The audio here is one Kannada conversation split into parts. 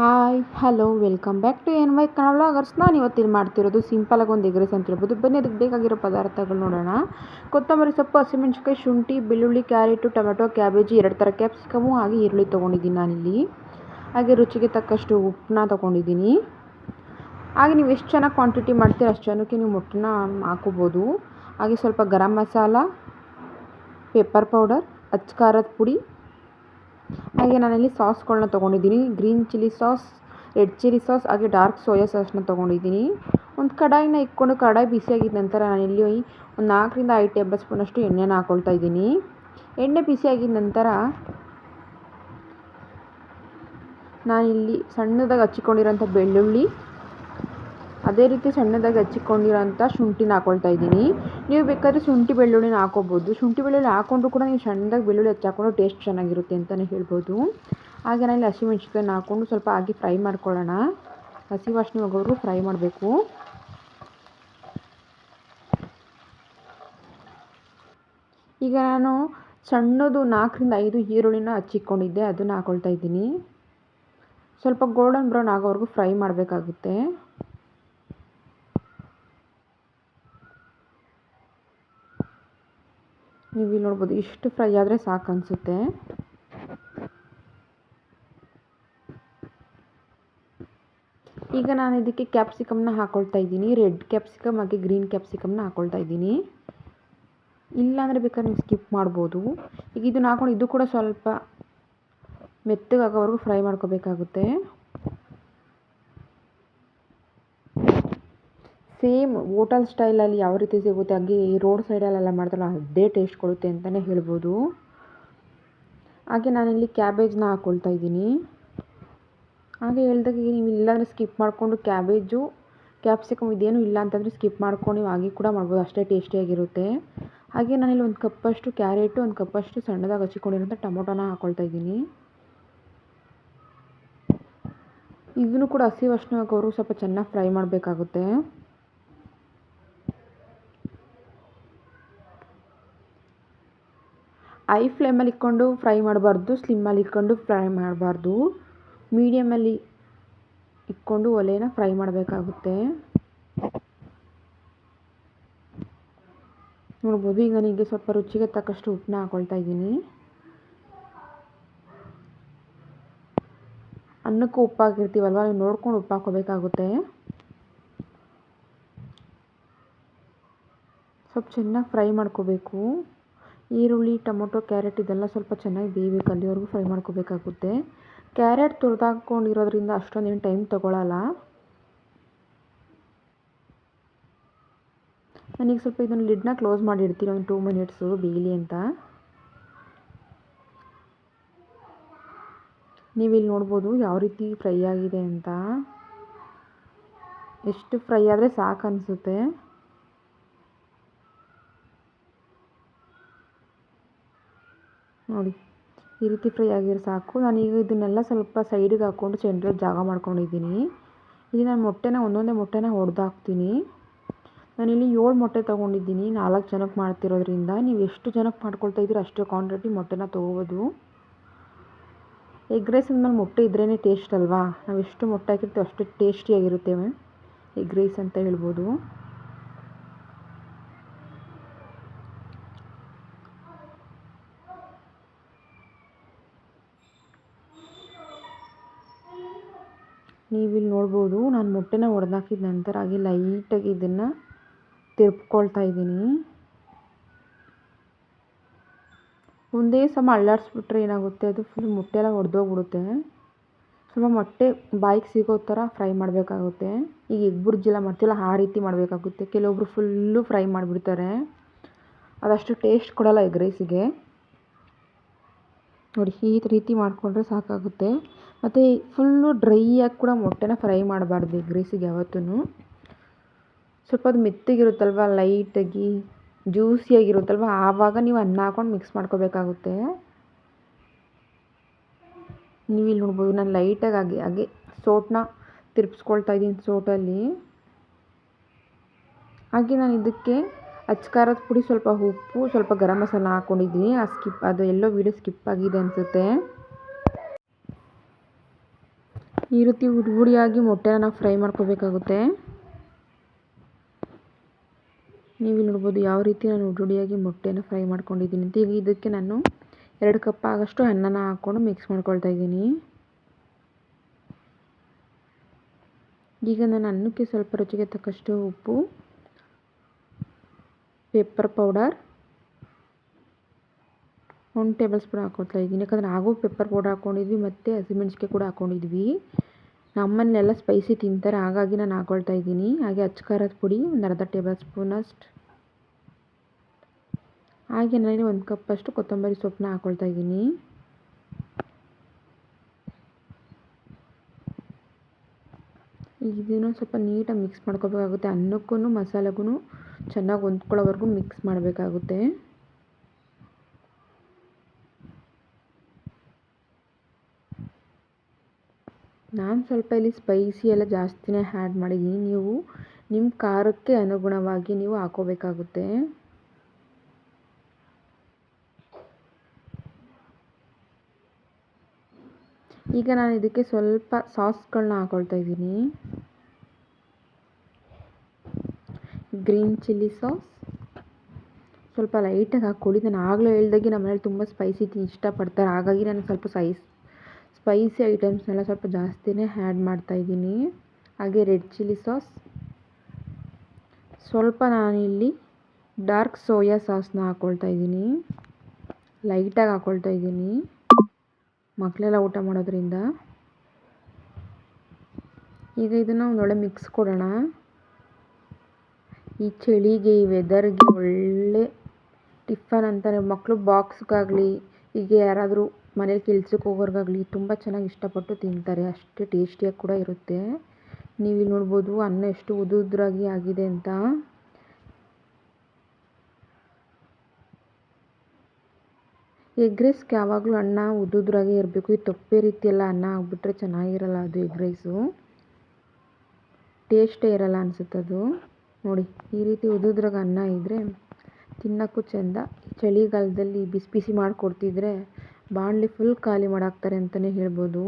Hi hello welcome back to N Y Kannada vloggers ನಾನು ಇವತ್ತಿಲ್ಲಿ ಮಾಡ್ತಿರೋದು ಸಿಂಪಲಾಗಿ ಒಂದು ಎಗ್ ರೈಸ್ ಅಂತ ಹೇಳ್ಬೋದು ಬನ್ನಿ, ಅದಕ್ಕೆ ಬೇಕಾಗಿರೋ ಪದಾರ್ಥಗಳು ನೋಡೋಣ. ಕೊತ್ತಂಬರಿ ಸೊಪ್ಪು ಹಸಿಮೆಣಸಿಕಾಯಿ ಶುಂಠಿ, ಬೆಳ್ಳುಳ್ಳಿ, ಕ್ಯಾರೆಟು, ಟೊಮೆಟೊ, ಕ್ಯಾಬೇಜಿ, ಎರಡು ಥರ ಕ್ಯಾಪ್ಸಿಕಮು ಹಾಗೆ ಈರುಳ್ಳಿ ತೊಗೊಂಡಿದ್ದೀನಿ ನಾನಿಲ್ಲಿ ಹಾಗೆ ರುಚಿಗೆ ತಕ್ಕಷ್ಟು ಉಪ್ಪನ್ನ ತೊಗೊಂಡಿದ್ದೀನಿ. ಹಾಗೆ ನೀವು ಎಷ್ಟು ಚೆನ್ನಾಗಿ ಕ್ವಾಂಟಿಟಿ ಮಾಡ್ತೀರ ಅಷ್ಟು ಜನಕ್ಕೆ ನೀವು ಮೊಟ್ಟನ್ನ ಹಾಕೋಬೋದು ಹಾಗೆ ಸ್ವಲ್ಪ ಗರಂ ಮಸಾಲ ಪೆಪ್ಪರ್ ಪೌಡರ್ ಅಚ್ಚ ಖಾರದ ಪುಡಿ ಹಾಗೆ ನಾನಿಲ್ಲಿ ಸಾಸ್ಗಳನ್ನ ತೊಗೊಂಡಿದ್ದೀನಿ. Green chilli sauce, red chilli sauce, ಹಾಗೆ ಡಾರ್ಕ್ ಸೋಯಾ ಸಾಸ್ನ ತೊಗೊಂಡಿದ್ದೀನಿ. ಒಂದು ಕಡಾಯಿನ ಇಟ್ಕೊಂಡು ಕಡಾಯಿ ಬಿಸಿಯಾಗಿದ್ದ ನಂತರ ನಾನಿಲ್ಲಿ ಒಂದು ನಾಲ್ಕರಿಂದ ಐದು ಟೇಬಲ್ ಸ್ಪೂನಷ್ಟು ಎಣ್ಣೆನ ಹಾಕ್ಕೊಳ್ತಾ ಇದ್ದೀನಿ. ಎಣ್ಣೆ ಬಿಸಿಯಾಗಿದ್ದ ನಂತರ ನಾನಿಲ್ಲಿ ಸಣ್ಣದಾಗಿ ಹಚ್ಚಿಕೊಂಡಿರೋಂಥ ಬೆಳ್ಳುಳ್ಳಿ ಅದೇ ರೀತಿ ಸಣ್ಣದಾಗಿ ಹಚ್ಚಿಕೊಂಡಿರೋಂಥ ಶುಂಠಿನ ಹಾಕೊಳ್ತಾ ಇದ್ದೀನಿ. ನೀವು ಬೇಕಾದರೆ ಶುಂಠಿ ಬೆಳ್ಳುಳ್ಳಿನ ಹಾಕೋಬೋದು. ಶುಂಠಿ ಬೆಳ್ಳುಳ್ಳಿ ಹಾಕ್ಕೊಂಡ್ರು ಕೂಡ ನೀವು ಸಣ್ಣದಾಗಿ ಬೆಳ್ಳುಳ್ಳಿ ಹಚ್ಚಾಕೊಂಡು ಟೇಸ್ಟ್ ಚೆನ್ನಾಗಿರುತ್ತೆ ಅಂತಲೇ ಹೇಳ್ಬೋದು. ಹಾಗೆ ನಾನು ಇಲ್ಲಿ ಹಸಿಮೆಣ್ಸಿಕಾಯನ್ನ ಹಾಕ್ಕೊಂಡು ಸ್ವಲ್ಪ ಹಾಕಿ ಫ್ರೈ ಮಾಡ್ಕೊಳ್ಳೋಣ. ಹಸಿ ವಾಸನೆ ಹೋಗೋವರೆಗೂ ಫ್ರೈ ಮಾಡಬೇಕು. ಈಗ ನಾನು ಸಣ್ಣದು ನಾಲ್ಕರಿಂದ ಐದು ಈರುಳ್ಳಿನ ಹಚ್ಚಿಕೊಂಡಿದ್ದೆ. ಅದನ್ನು ಹಾಕೊಳ್ತಾ ಇದ್ದೀನಿ. ಸ್ವಲ್ಪ ಗೋಲ್ಡನ್ ಬ್ರೌನ್ ಆಗೋವರೆಗೂ ಫ್ರೈ ಮಾಡಬೇಕಾಗುತ್ತೆ. ನೀವು ಇಲ್ಲಿ ನೋಡ್ಬೋದು, ಇಷ್ಟು ಫ್ರೈ ಆದರೆ ಸಾಕು ಅನಿಸುತ್ತೆ. ಈಗ ನಾನು ಇದಕ್ಕೆ ಕ್ಯಾಪ್ಸಿಕಮ್ನ ಹಾಕ್ಕೊಳ್ತಾ ಇದ್ದೀನಿ. ರೆಡ್ ಕ್ಯಾಪ್ಸಿಕಮ್ ಹಾಗೆ ಗ್ರೀನ್ ಕ್ಯಾಪ್ಸಿಕಮ್ನ ಹಾಕ್ಕೊಳ್ತಾ ಇದ್ದೀನಿ. ಇಲ್ಲಾಂದರೆ ಬೇಕಾದ್ರೆ ನೀವು ಸ್ಕಿಪ್ ಮಾಡ್ಬೋದು. ಈಗ ಇದನ್ನ ಹಾಕೊಂಡು ಇದು ಕೂಡ ಸ್ವಲ್ಪ ಮೆತ್ತಗಾಗೋವರೆಗೂ ಫ್ರೈ ಮಾಡ್ಕೋಬೇಕಾಗುತ್ತೆ. ಸೇಮ್ ಹೋಟೆಲ್ ಸ್ಟೈಲಲ್ಲಿ ಯಾವ ರೀತಿ ಸಿಗುತ್ತೆ, ಹಾಗೆ ಈ ರೋಡ್ ಸೈಡಲ್ಲೆಲ್ಲ ಮಾಡ್ತಾರಲ್ಲ ಅದೇ ಟೇಸ್ಟ್ ಕೊಡುತ್ತೆ ಅಂತಲೇ ಹೇಳ್ಬೋದು. ಹಾಗೆ ನಾನಿಲ್ಲಿ ಕ್ಯಾಬೇಜನ್ನ ಹಾಕ್ಕೊಳ್ತಾ ಇದ್ದೀನಿ. ಹಾಗೆ ಹೇಳ್ದಾಗ ನೀವು ಇಲ್ಲಾಂದರೆ ಸ್ಕಿಪ್ ಮಾಡಿಕೊಂಡು ಕ್ಯಾಬೇಜು, ಕ್ಯಾಪ್ಸಿಕಮ್ ಇದೇನು ಇಲ್ಲ ಅಂತಂದರೆ ಸ್ಕಿಪ್ ಮಾಡ್ಕೊಂಡು ನೀವು ಹಾಗೆ ಕೂಡ ಮಾಡ್ಬೋದು, ಅಷ್ಟೇ ಟೇಸ್ಟಿಯಾಗಿರುತ್ತೆ ಹಾಗೆ ನಾನಿಲ್ಲಿ ಒಂದು ಕಪ್ಪಷ್ಟು ಕ್ಯಾರೆಟು, ಒಂದು ಕಪ್ಪಷ್ಟು ಸಣ್ಣದಾಗಿ ಹಚ್ಚಿಕೊಂಡಿರೋಂಥ ಟೊಮೊಟೊನ ಹಾಕ್ಕೊಳ್ತಾ ಇದ್ದೀನಿ. ಇದನ್ನು ಕೂಡ ಹಸಿ ವಾಸನೆ ಅವರು ಸ್ವಲ್ಪ ಚೆನ್ನಾಗಿ ಫ್ರೈ ಮಾಡಬೇಕಾಗುತ್ತೆ. ಐ ಫ್ಲೇಮಲ್ಲಿ ಇಕ್ಕೊಂಡು ಫ್ರೈ ಮಾಡಬಾರ್ದು ಸ್ಲಿಮ್ಮಲ್ಲಿ ಇಕ್ಕೊಂಡು ಫ್ರೈ ಮಾಡಬಾರ್ದು. ಮೀಡಿಯಮಲ್ಲಿ ಇಕ್ಕೊಂಡು ಒಲೆನ ಫ್ರೈ ಮಾಡಬೇಕಾಗುತ್ತೆ. ನೋಡ್ಬೋದು, ಈಗ ನನಗೆ ಸ್ವಲ್ಪ ರುಚಿಗೆ ತಕ್ಕಷ್ಟು ಉಪ್ಪನ್ನ ಹಾಕ್ಕೊಳ್ತಾ ಇದ್ದೀನಿ. ಅನ್ನಕ್ಕೂ ಉಪ್ಪು ಹಾಕಿರ್ತೀವಲ್ವ ನೀವು ನೋಡ್ಕೊಂಡು ಉಪ್ಪು ಹಾಕೋಬೇಕಾಗುತ್ತೆ ಸ್ವಲ್ಪ ಚೆನ್ನಾಗಿ ಫ್ರೈ ಮಾಡ್ಕೋಬೇಕು. ಈರುಳ್ಳಿ, ಟೊಮೊಟೊ, ಕ್ಯಾರೆಟ್ ಇದೆಲ್ಲ ಸ್ವಲ್ಪ ಚೆನ್ನಾಗಿ ಬೇಯಬೇಕು. ಅಲ್ಲಿವರೆಗೂ ಫ್ರೈ ಮಾಡ್ಕೋಬೇಕಾಗುತ್ತೆ. ಕ್ಯಾರೆಟ್ ತುರಿದಾಕೊಂಡಿರೋದ್ರಿಂದ ಅಷ್ಟೊಂದೇನು ಟೈಮ್ ತೊಗೊಳಲ್ಲ. ನಾನೀಗ ಸ್ವಲ್ಪ ಇದನ್ನು ಲಿಡ್ನ ಕ್ಲೋಸ್ ಮಾಡಿಡ್ತೀನಿ ಒಂದು ಟೂ ಮಿನಿಟ್ಸು ಬೇಯಲಿ ಅಂತ. ನೀವಿಲ್ಲಿ ನೋಡ್ಬೋದು ಯಾವ ರೀತಿ ಫ್ರೈ ಆಗಿದೆ ಅಂತ. ಎಷ್ಟು ಫ್ರೈ ಆದರೆ ಸಾಕು ಅನಿಸುತ್ತೆ ನೋಡಿ, ಈ ರೀತಿ ಫ್ರೈ ಆಗಿರೋ ಸಾಕು. ನಾನೀಗ ಇದನ್ನೆಲ್ಲ ಸ್ವಲ್ಪ ಸೈಡಿಗೆ ಹಾಕ್ಕೊಂಡು ಸೆಂಟ್ರಲ್ಲಿ ಜಾಗ ಮಾಡ್ಕೊಂಡಿದ್ದೀನಿ. ಇಲ್ಲಿ ನಾನು ಮೊಟ್ಟೆನ, ಒಂದೊಂದೇ ಮೊಟ್ಟೆನ ಹೊಡೆದು ಹಾಕ್ತೀನಿ. ನಾನಿಲ್ಲಿ ಏಳು ಮೊಟ್ಟೆ ತೊಗೊಂಡಿದ್ದೀನಿ. ನಾಲ್ಕು ಜನಕ್ಕೆ ಮಾಡ್ತಿರೋದ್ರಿಂದ ನೀವು ಎಷ್ಟು ಜನಕ್ಕೆ ಮಾಡ್ಕೊಳ್ತಾ ಇದ್ದೀರೋ ಅಷ್ಟು ಕ್ವಾಂಟಿಟಿ ಮೊಟ್ಟೆನ ತೊಗೋಬೋದು. ಎಗ್ ರೈಸ್ ಅಂದಮೇಲೆ ಮೊಟ್ಟೆ ಇದ್ರೇ ಟೇಸ್ಟ್ ಅಲ್ವಾ? ನಾವು ಎಷ್ಟು ಮೊಟ್ಟೆ ಹಾಕಿರ್ತೀವಿ ಅಷ್ಟು ಟೇಸ್ಟಿಯಾಗಿರುತ್ತೆ ಎಗ್ ರೈಸ್ ಅಂತ ಹೇಳ್ಬೋದು. ನೀವಿಲ್ಲಿ ನೋಡ್ಬೋದು, ನಾನು ಮೊಟ್ಟೆನ ಒಡೆದಾಕಿದ ನಂತರ ಹಾಗೆ ಲೈಟಾಗಿ ಇದನ್ನು ತಿರ್ಪ್ಕೊಳ್ತಾ ಇದ್ದೀನಿ. ಒಂದೇ ಸಮ ಅಳ್ಳಾಡಿಸ್ಬಿಟ್ರೆ ಏನಾಗುತ್ತೆ, ಅದು ಫುಲ್ ಮೊಟ್ಟೆ ಎಲ್ಲ ಒಡೆದೋಗ್ಬಿಡುತ್ತೆ. ಸ್ವಲ್ಪ ಮೊಟ್ಟೆ ಬಾಯಿಗೆ ಸಿಗೋ ಥರ ಫ್ರೈ ಮಾಡಬೇಕಾಗುತ್ತೆ. ಈಗ ಎಗ್ ಮಾಡ್ತಿಲ್ಲ ಮಾಡ್ತೀವಲ್ಲ, ಆ ರೀತಿ ಮಾಡಬೇಕಾಗುತ್ತೆ. ಕೆಲವೊಬ್ರು ಫುಲ್ಲು ಫ್ರೈ ಮಾಡಿಬಿಡ್ತಾರೆ. ಅದಷ್ಟು ಟೇಸ್ಟ್ ಕೊಡೋಲ್ಲ ಎಗ್ ರೈಸಿಗೆ ನೋಡಿ, ಈ ರೀತಿ ಮಾಡಿಕೊಂಡ್ರೆ ಸಾಕಾಗುತ್ತೆ. ಮತ್ತು ಫುಲ್ಲು ಡ್ರೈಯಾಗಿ ಕೂಡ ಮೊಟ್ಟೆನ ಫ್ರೈ ಮಾಡಬಾರ್ದು ಎಗ್ ರೈಸಿಗೆ ಯಾವತ್ತೂ ಸ್ವಲ್ಪ ಅದು ಮೆತ್ತಗಿರುತ್ತಲ್ವ, ಲೈಟಾಗಿ, ಜ್ಯೂಸಿಯಾಗಿರುತ್ತಲ್ವ, ಆವಾಗ ನೀವು ಅನ್ನ ಹಾಕೊಂಡು ಮಿಕ್ಸ್ ಮಾಡ್ಕೋಬೇಕಾಗುತ್ತೆ. ನೀವು ಇಲ್ಲಿ ನೋಡ್ಬೋದು ನಾನು ಲೈಟಾಗಿ ಹಾಗೆ ಹಾಗೆ ಸೋಟನ್ನ ತಿರ್ಗಿಸ್ಕೊಳ್ತಾ ಇದ್ದೀನಿ ಸೋಟಲ್ಲಿ. ಹಾಗೆ ನಾನು ಇದಕ್ಕೆ ಅಚ್ಕಾರದ ಪುಡಿ ಸ್ವಲ್ಪ ಉಪ್ಪು, ಸ್ವಲ್ಪ ಗರಂ ಮಸಾಲ ಹಾಕ್ಕೊಂಡಿದ್ದೀನಿ ಆ ಸ್ಕಿಪ್, ಅದು ಎಲ್ಲೋ ವೀಡಿಯೋ ಸ್ಕಿಪ್ ಆಗಿದೆ ಅನಿಸುತ್ತೆ. ಈ ರೀತಿ ಉಡಿ ಉಡಿಯಾಗಿ ಮೊಟ್ಟೆನ ನಾವು ಫ್ರೈ ಮಾಡ್ಕೋಬೇಕಾಗುತ್ತೆ. ನೀವು ನೋಡ್ಬೋದು ಯಾವ ರೀತಿ ನಾನು ಹುಡಿಯಾಗಿ ಮೊಟ್ಟೆನ ಫ್ರೈ ಮಾಡ್ಕೊಂಡಿದ್ದೀನಿ. ಅಂತ ಈಗ ಇದಕ್ಕೆ ನಾನು ಎರಡು ಕಪ್ ಆಗೋಷ್ಟು ಅನ್ನನ ಹಾಕ್ಕೊಂಡು ಮಿಕ್ಸ್ ಮಾಡ್ಕೊಳ್ತಾ ಇದ್ದೀನಿ. ಈಗ ನಾನು ಅನ್ನಕ್ಕೆ ಸ್ವಲ್ಪ ರುಚಿಗೆ ತಕ್ಕಷ್ಟು ಉಪ್ಪು, ಪೆಪ್ಪರ್ ಪೌಡರ್ ಒಂದು ಟೇಬಲ್ ಸ್ಪೂನ್ ಹಾಕೊಳ್ತಾ ಇದ್ದೀನಿ. ಯಾಕಂದರೆ ಹಾಗೂ ಪೆಪ್ಪರ್ ಪೌಡರ್ ಹಾಕ್ಕೊಂಡಿದ್ವಿ, ಮತ್ತು ಹಸಿಮೆಣ್ಸಿಕಾಯಿ ಕೂಡ ಹಾಕ್ಕೊಂಡಿದ್ವಿ. ನಮ್ಮನೆಲ್ಲ ಸ್ಪೈಸಿ ತಿಂತಾರೆ, ಹಾಗಾಗಿ ನಾನು ಹಾಕ್ಕೊಳ್ತಾ ಇದ್ದೀನಿ. ಹಾಗೆ ಅಚ್ಚಕಾರದ ಪುಡಿ, ಒಂದು ಅರ್ಧ ಟೇಬಲ್ ಸ್ಪೂನಷ್ಟು ಹಾಗೆ ನಾನು ಒಂದು ಕಪ್ಪಷ್ಟು ಕೊತ್ತಂಬರಿ ಸೊಪ್ಪನ್ನ ಹಾಕ್ಕೊಳ್ತಾ ಇದ್ದೀನಿ. ಇದನ್ನು ಸ್ವಲ್ಪ ನೀಟಾಗಿ ಮಿಕ್ಸ್ ಮಾಡ್ಕೋಬೇಕಾಗುತ್ತೆ. ಅನ್ನಕ್ಕೂ ಮಸಾಲೆಗೂ ಚೆನ್ನಾಗಿ ಹೊಂದ್ಕೊಳ್ಳೋವರೆಗೂ ಮಿಕ್ಸ್ ಮಾಡಬೇಕಾಗುತ್ತೆ. ನಾನು ಸ್ವಲ್ಪ ಇಲ್ಲಿ ಸ್ಪೈಸಿ ಎಲ್ಲ ಜಾಸ್ತಿನೇ ಹ್ಯಾಡ್ ಮಾಡಿದ್ದೀನಿ ನೀವು ನಿಮ್ಮ ಖಾರಕ್ಕೆ ಅನುಗುಣವಾಗಿ ನೀವು ಹಾಕೋಬೇಕಾಗುತ್ತೆ. ಈಗ ನಾನು ಇದಕ್ಕೆ ಸ್ವಲ್ಪ ಸಾಸ್ಗಳನ್ನ ಹಾಕೊಳ್ತಾ ಇದ್ದೀನಿ. ಗ್ರೀನ್ ಚಿಲ್ಲಿ ಸಾಸ್ ಸ್ವಲ್ಪ ಲೈಟಾಗಿ ಹಾಕ್ಕೊಳ್ಳಿ ನಾನು ಆಗಲೇ ಹೇಳ್ದಾಗೆ ನಮ್ಮ ಮನೇಲಿ ತುಂಬ ಸ್ಪೈಸಿ ಇಷ್ಟಪಡ್ತಾರೆ. ಹಾಗಾಗಿ ನಾನು ಸ್ವಲ್ಪ ಸೈಸ್ ಸ್ಪೈಸಿ ಐಟಮ್ಸ್ನೆಲ್ಲ ಸ್ವಲ್ಪ ಜಾಸ್ತಿನೇ ಆ್ಯಡ್ ಮಾಡ್ತಾಯಿದ್ದೀನಿ ಹಾಗೆ ರೆಡ್ ಚಿಲ್ಲಿ ಸಾಸ್ ಸ್ವಲ್ಪ ನಾನಿಲ್ಲಿ ಡಾರ್ಕ್ ಸೋಯಾ ಸಾಸ್ನ ಹಾಕ್ಕೊಳ್ತಾ ಇದ್ದೀನಿ. ಲೈಟಾಗಿ ಹಾಕ್ಕೊಳ್ತಾ ಇದ್ದೀನಿ. ಮಕ್ಕಳೆಲ್ಲ ಊಟ ಮಾಡೋದ್ರಿಂದ. ಈಗ ಇದನ್ನು ಒಂದೊಳ್ಳೆ ಮಿಕ್ಸ್ ಕೊಡೋಣ. ಈ ಚಳಿಗೆ, ಈ ವೆದರ್ಗೆ ಒಳ್ಳೆ ಟಿಫನ್ ಅಂತಾರೆ ಮಕ್ಕಳು ಬಾಕ್ಸ್ಗಾಗಲಿ ಹೀಗೆ ಯಾರಾದರೂ ಮನೇಲಿ ಕೆಲ್ಸಕ್ಕೆ ಹೋಗೋರ್ಗಾಗಲಿ ತುಂಬ ಚೆನ್ನಾಗಿ ಇಷ್ಟಪಟ್ಟು ತಿಂತಾರೆ. ಅಷ್ಟೇ ಟೇಸ್ಟಿಯಾಗಿ ಕೂಡ ಇರುತ್ತೆ. ನೀವು ಇಲ್ಲಿ ನೋಡ್ಬೋದು ಅನ್ನ ಎಷ್ಟು ಉದುದ್ರಾಗಿ ಆಗಿದೆ ಅಂತ. ಎಗ್ ರೈಸ್ಗೆ ಯಾವಾಗಲೂ ಅನ್ನ ಉದ್ದುದ್ರಾಗೆ ಇರಬೇಕು. ಈ ತಪ್ಪೆ ರೀತಿಯೆಲ್ಲ ಅನ್ನ ಆಗಿಬಿಟ್ರೆ ಚೆನ್ನಾಗಿರಲ್ಲ ಅದು ಎಗ್ ರೈಸು ಟೇಸ್ಟೇ ಇರಲ್ಲ ಅನಿಸುತ್ತೆ ಅದು ನೋಡಿ, ಈ ರೀತಿ ಉದುದ್ರಾಗ ಅನ್ನ ಇದ್ದರೆ ತಿನ್ನೋಕ್ಕೂ ಚೆಂದ. ಚಳಿಗಾಲದಲ್ಲಿ ಬಿಸಿ ಬಿಸಿ ಮಾಡಿಕೊಡ್ತಿದ್ರೆ ಬಾಣಲಿ ಫುಲ್ ಖಾಲಿ ಮಾಡಾಕ್ತಾರೆ ಅಂತಲೇ ಹೇಳ್ಬೋದು.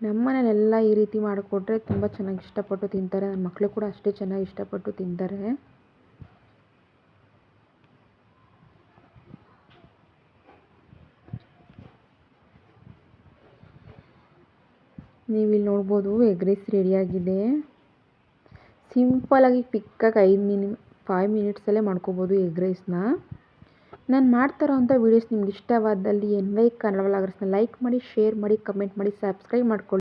ನಮ್ಮ ಮನೇಲೆಲ್ಲ ಈ ರೀತಿ ಮಾಡಿಕೊಟ್ರೆ ತುಂಬ ಚೆನ್ನಾಗಿ ಇಷ್ಟಪಟ್ಟು ತಿಂತಾರೆ. ನನ್ನ ಮಕ್ಕಳು ಕೂಡ ಅಷ್ಟೇ ಚೆನ್ನಾಗಿ ಇಷ್ಟಪಟ್ಟು ತಿಂತಾರೆ. ನೀವು ಇಲ್ಲಿ ನೋಡ್ಬೋದು ಎಗ್ ರೈಸ್ ರೆಡಿಯಾಗಿದೆ ಸಿಂಪಲಾಗಿ ಪಿಕ್ಕಾಗಿ ಐದು ಮಿನಿ ಫೈವ್ ಮಿನಿಟ್ಸಲ್ಲೇ ಮಾಡ್ಕೋಬೋದು ಎಗ್ ರೈಸ್ನ ನಾನು ಮಾಡ್ತಾ ಅಂಥ ವೀಡಿಯೋಸ್ ನಿಮ್ಗೆ ಇಷ್ಟವಾದಲ್ಲಿ ಎನ್ ವೈ ಕನ್ನಡ ವ್ಲಾಗರ್ಸ್ನ ಲೈಕ್ ಮಾಡಿ ಶೇರ್ ಮಾಡಿ ಕಮೆಂಟ್ ಮಾಡಿ ಸಬ್ಸ್ಕ್ರೈಬ್ ಮಾಡ್ಕೊಳ್ಳಿ